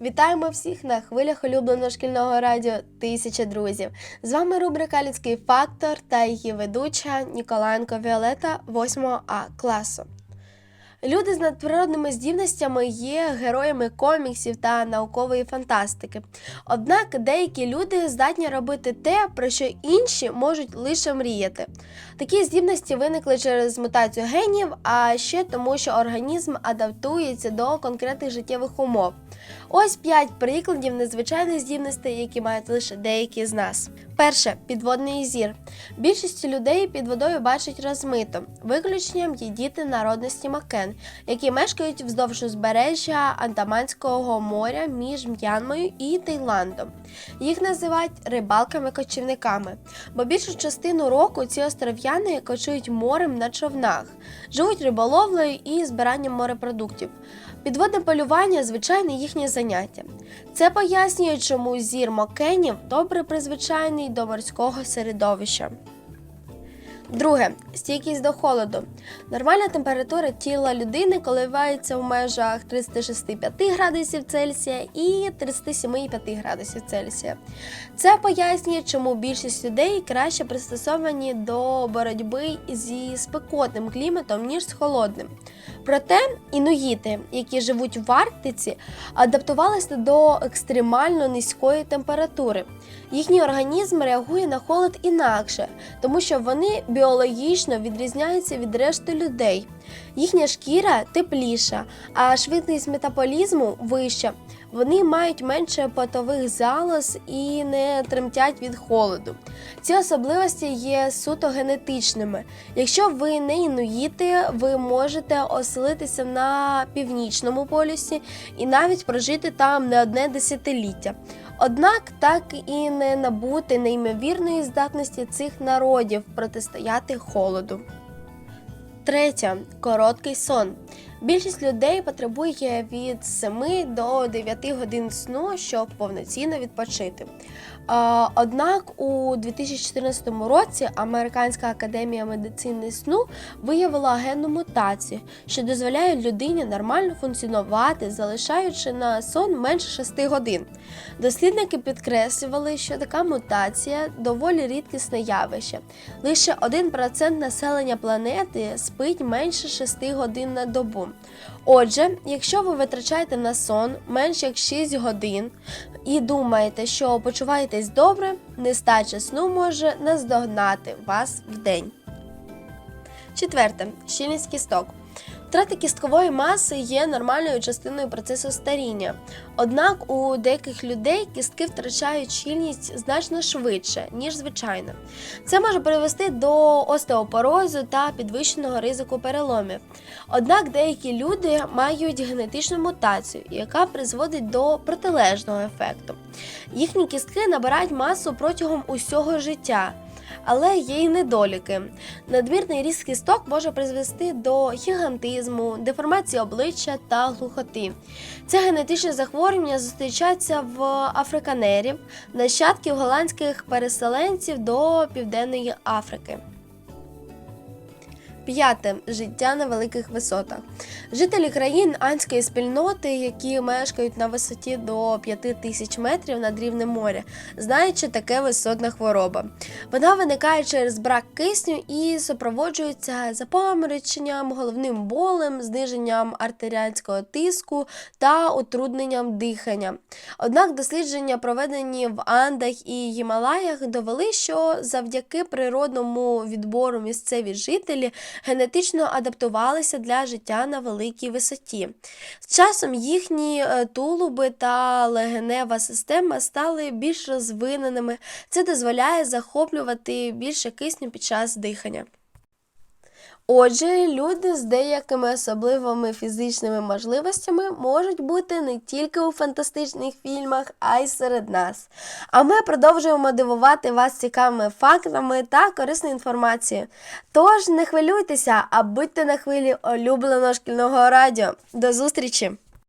Вітаємо всіх на хвилях улюбленого шкільного радіо Тисяча друзів. З вами рубрика Людський фактор та її ведуча Ніколаєнко Віолета 8 А класу. Люди з надприродними здібностями є героями коміксів та наукової фантастики. Однак деякі люди здатні робити те, про що інші можуть лише мріяти. Такі здібності виникли через мутацію генів, а ще тому, що організм адаптується до конкретних життєвих умов. Ось п'ять прикладів незвичайних здібностей, які мають лише деякі з нас. Перше підводний зір. Більшість людей під водою бачать розмито. Виключенням є діти народності Макен, які мешкають вздовж узбережжя Андаманського моря між М'янмою і Таїландом. Їх називають рибалками-кочівниками, бо більшу частину року ці остров'яни кочують морем на човнах, живуть риболовлею і збиранням морепродуктів. Підводне полювання звичайне їхнє заняття. Це пояснює, чому зір мокенів добре призвичайний до морського середовища. Друге стійкість до холоду. Нормальна температура тіла людини коливається в межах 36,5 градусів Цельсія і 37,5 градусів Цельсія. Це пояснює, чому більшість людей краще пристосовані до боротьби зі спекотним кліматом, ніж з холодним. Проте інуїти, які живуть в Арктиці, адаптувалися до екстремально низької температури. Їхній організм реагує на холод інакше, тому що вони біологічно відрізняються від решти людей. Їхня шкіра тепліша, а швидкість метаболізму вища. Вони мають менше потових залоз і не тремтять від холоду. Ці особливості є суто генетичними. Якщо ви не інуїти, ви можете оселитися на північному полюсі і навіть прожити там не одне десятиліття. Однак так і не набути неймовірної здатності цих народів протистояти холоду. Третє короткий сон. Більшість людей потребує від 7 до 9 годин сну, щоб повноцінно відпочити. Однак у 2014 році Американська академія медицини сну виявила генну мутацію, що дозволяє людині нормально функціонувати, залишаючи на сон менше 6 годин. Дослідники підкреслювали, що така мутація доволі рідкісне явище. Лише 1% населення планети спить менше 6 годин на добу. Отже, якщо ви витрачаєте на сон менш як 6 годин і думаєте, що почуваєтесь добре, нестача сну може наздогнати вас в день. Четверте щільність кісток. Втрата кісткової маси є нормальною частиною процесу старіння. Однак у деяких людей кістки втрачають щільність значно швидше, ніж звичайно. Це може привести до остеопорозу та підвищеного ризику переломів. Однак деякі люди мають генетичну мутацію, яка призводить до протилежного ефекту. Їхні кістки набирають масу протягом усього життя. Але є й недоліки. Надмірний ріст кісток може призвести до гігантизму, деформації обличчя та глухоти. Це генетичне захворювання зустрічається в африканерів, нащадків голландських переселенців до Південної Африки. П'яте життя на великих висотах. Жителі країн анської спільноти, які мешкають на висоті до 5 тисяч метрів над рівнем моря, знають, що таке висотна хвороба. Вона виникає через брак кисню і супроводжується запамороченням, головним болем, зниженням артеріанського тиску та утрудненням дихання. Однак дослідження, проведені в Андах і Гімалаях, довели, що завдяки природному відбору місцеві жителі генетично адаптувалися для життя на великій висоті. З часом їхні е, тулуби та легенева система стали більш розвиненими. Це дозволяє захоплювати більше кисню під час дихання. Отже, люди з деякими особливими фізичними можливостями можуть бути не тільки у фантастичних фільмах, а й серед нас. А ми продовжуємо дивувати вас цікавими фактами та корисною інформацією. Тож не хвилюйтеся, а будьте на хвилі улюбленого шкільного радіо. До зустрічі!